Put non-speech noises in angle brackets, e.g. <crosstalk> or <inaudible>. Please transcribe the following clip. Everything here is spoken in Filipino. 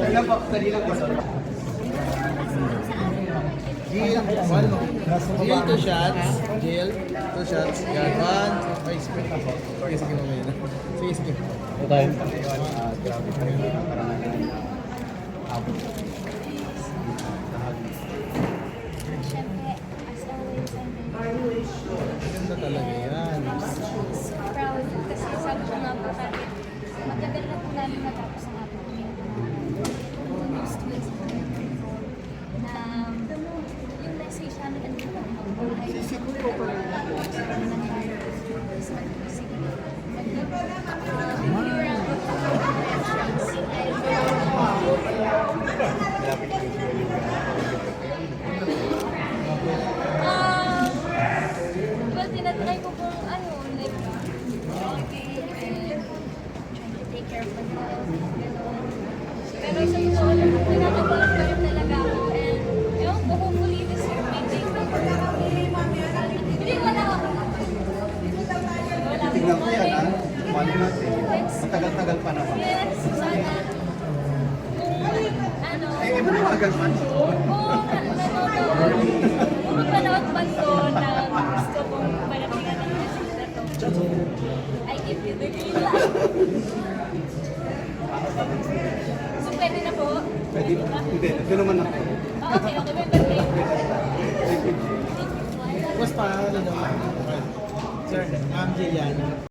Kanila po, kanila po. Jill, one. Jill, two shots. Jill, two shots. Yan, one. Ay, po. Sige, sige mamaya na. Sige, sige. Ito tayo. Grabe. Parang abot. Siyempre, as always, I'm Ganda talaga yan. proud kasi sabi ko nga po kahit matagal na po namin natapos ang ay Sisikot ko pa. Um, well, tinatry ko Tingnan ko yan, ha? Tingnan Mali natin. Let's see. Matagal-tagal pa naman. Yes, sana. Ano, Eh, iba na agad man. kung nanonood, mapanood man to na gusto kong paratingan ng message na to, I give you the green light. So, pwede na po? Pwede ba? Hindi, ito naman ako. Oh, okay, okay. May birthday. <laughs> Thank you. Pa, ano naman? Sir, Ma'am Jillian.